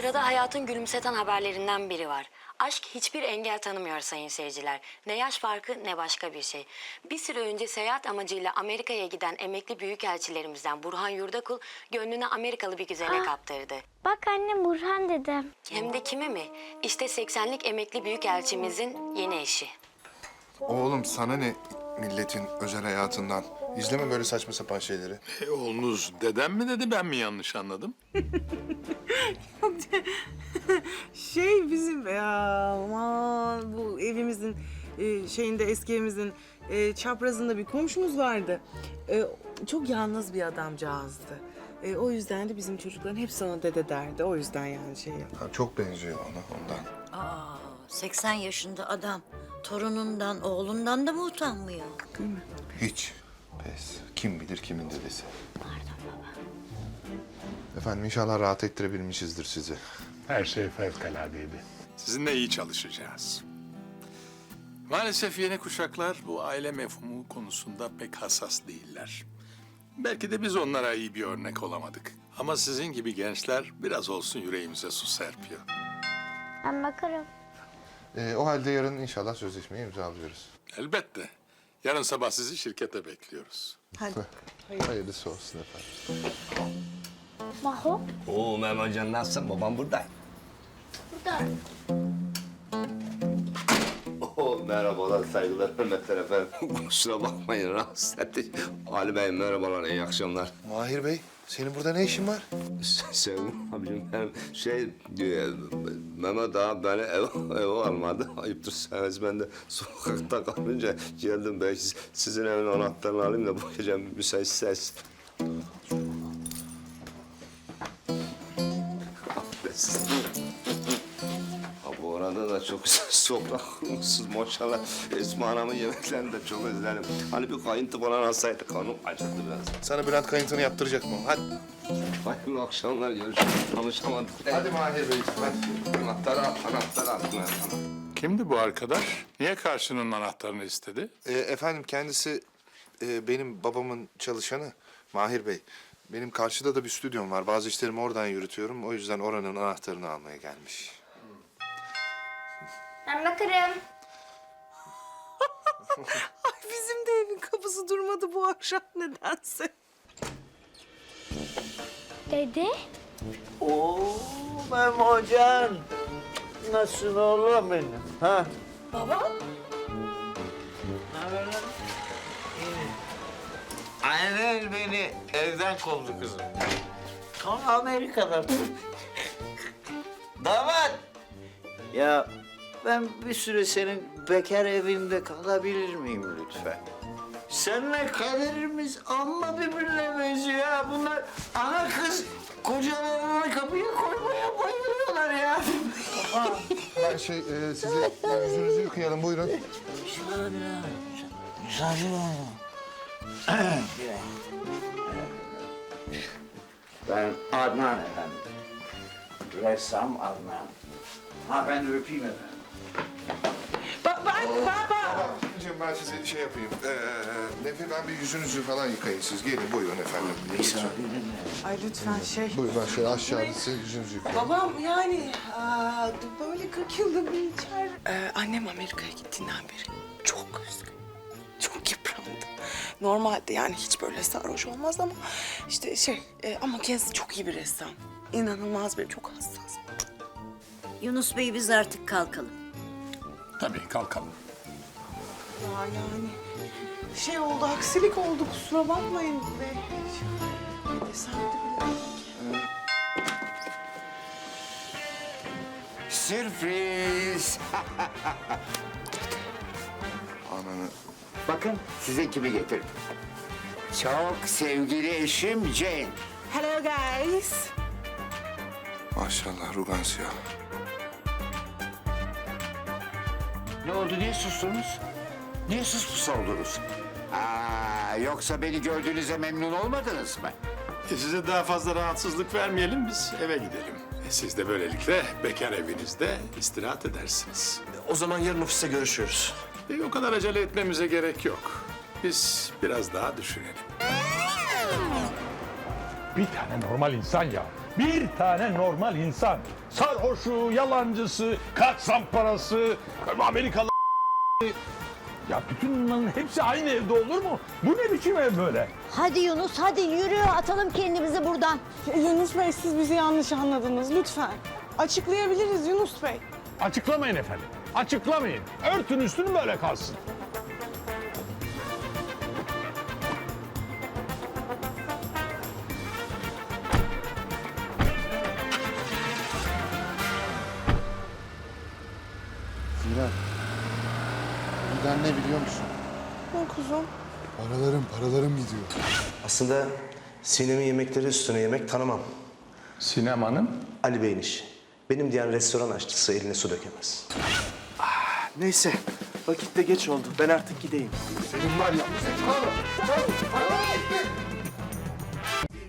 Sırada hayatın gülümseten haberlerinden biri var. Aşk hiçbir engel tanımıyor sayın seyirciler. Ne yaş farkı ne başka bir şey. Bir süre önce seyahat amacıyla Amerika'ya giden emekli büyükelçilerimizden Burhan Yurdakul gönlünü Amerikalı bir güzele kaptırdı. Bak anne Burhan dedim. Hem de kime mi? İşte 80'lik emekli büyükelçimizin yeni eşi. Oğlum sana ne milletin özel hayatından? İzleme böyle saçma sapan şeyleri. E, oğlunuz dedem mi dedi ben mi yanlış anladım? Şey bizim ya aman bu evimizin e, şeyinde eski evimizin e, çaprazında bir komşumuz vardı. E, çok yalnız bir adamcağızdı. E, o yüzden de bizim çocukların hepsi ona dede derdi. O yüzden yani şey. Ha, çok benziyor ona ondan. Aa, 80 yaşında adam torunundan, oğlundan da mı utanmıyor? Hiç. Pes. Kim bilir kimin dedesi. Efendim inşallah rahat ettirebilmişizdir sizi. Her şey fevkaladeydi. Sizinle iyi çalışacağız. Maalesef yeni kuşaklar bu aile mefhumu konusunda pek hassas değiller. Belki de biz onlara iyi bir örnek olamadık. Ama sizin gibi gençler biraz olsun yüreğimize su serpiyor. Ben bakarım. Ee, o halde yarın inşallah sözleşmeyi imzalıyoruz. Elbette. Yarın sabah sizi şirkete bekliyoruz. Hayırlısı olsun efendim. Maho. Oo Mehmet Can nasılsın? Babam burada. Burada. Oo merhabalar, saygılar, hürmetler efendim. Kusura bakmayın rahatsız ettik. Ali Bey merhabalar, iyi akşamlar. Mahir Bey, senin burada ne işin var? Se- Sevim abicim benim şey, e, Mehmet daha beni ev, eve almadı. Ayıptır sevmez ben de sokakta kalınca geldim ben siz- sizin evin anahtarını alayım da bu gece müsaitseniz. Affedersiniz. Arada da çok güzel sofra kurmuşsunuz maşallah. Esma Hanım'ın yemeklerini de çok özledim. Hani bir kayıntı falan alsaydık kanım acıktı biraz. Sana Bülent kayıntını yaptıracak mı? Hadi. Hayırlı akşamlar görüşürüz. Tanışamadık. Hadi Mahir Bey, hadi. Anahtarı al, anahtarı al. Kimdi bu arkadaş? Niye karşının anahtarını istedi? Ee, efendim kendisi e, benim babamın çalışanı Mahir Bey. Benim karşıda da bir stüdyom var. Bazı işlerimi oradan yürütüyorum. O yüzden oranın anahtarını almaya gelmiş. Ben bakarım. Ay bizim de evin kapısı durmadı bu akşam nedense. Dede. Oo Memocan. Nasılsın oğlum benim? Ha? Baba. Ne haber lan? İyi. Annen beni evden kovdu kızım. Tam Amerika'da. Damat. Ya ben bir süre senin bekar evinde kalabilir miyim lütfen? Seninle kaderimiz amma birbirine benziyor ha. Bunlar ana kız kocalarını kapıya koymaya bayılıyorlar ya. Ben şey, e, size yüzünüzü yıkayalım. Buyurun. Müsaade var Ben Adnan efendim. Ressam Adnan. Ha ben öpeyim efendim. Ba ben, baba. Babacığım ben size şey yapayım. Ee, Nefi ben bir yüzünüzü falan yıkayın siz. Gelin buyurun efendim. Lütfen. Ay lütfen şey. Buyurun ben şöyle aşağıda size yüzünüzü yıkayayım. Babam yani aa, böyle 40 yılda bir içer. Ee, annem Amerika'ya gittiğinden beri çok üzgün. Çok yıprandı. Normalde yani hiç böyle sarhoş olmaz ama işte şey e, ama kendisi çok iyi bir ressam. İnanılmaz bir çok hassas. Yunus Bey biz artık kalkalım. Tabii kalkalım. Ya yani şey oldu aksilik oldu kusura bakmayın. Ve, ki. Sürpriz. Ananı. Bakın size kimi getirdim. Çok sevgili eşim Jane. Hello guys. Maşallah Rugansia. Ne oldu niye sustunuz? Niye suspus oldunuz? Aa, yoksa beni gördüğünüze memnun olmadınız mı? E, size daha fazla rahatsızlık vermeyelim biz eve gidelim. E, siz de böylelikle bekar evinizde istirahat edersiniz. O zaman yarın ofiste görüşüyoruz. E, o kadar acele etmemize gerek yok. Biz biraz daha düşünelim. Bir tane normal insan ya. Bir tane normal insan. Sarhoşu, yalancısı, kaçsam parası, Amerikalı ya bütün bunların hepsi aynı evde olur mu? Bu ne biçim ev böyle? Hadi Yunus hadi yürü atalım kendimizi buradan. Yunus Bey siz bizi yanlış anladınız lütfen. Açıklayabiliriz Yunus Bey. Açıklamayın efendim. Açıklamayın. Örtün üstünü böyle kalsın. Zira neden ne biliyor musun? Ne kuzum? Paralarım, paralarım gidiyor. Aslında Sinem'in yemekleri üstüne yemek tanımam. Sinemanın Ali Bey'in işi. Benim diyen restoran aşçısı eline su dökemez. Neyse, vakit de geç oldu. Ben artık gideyim.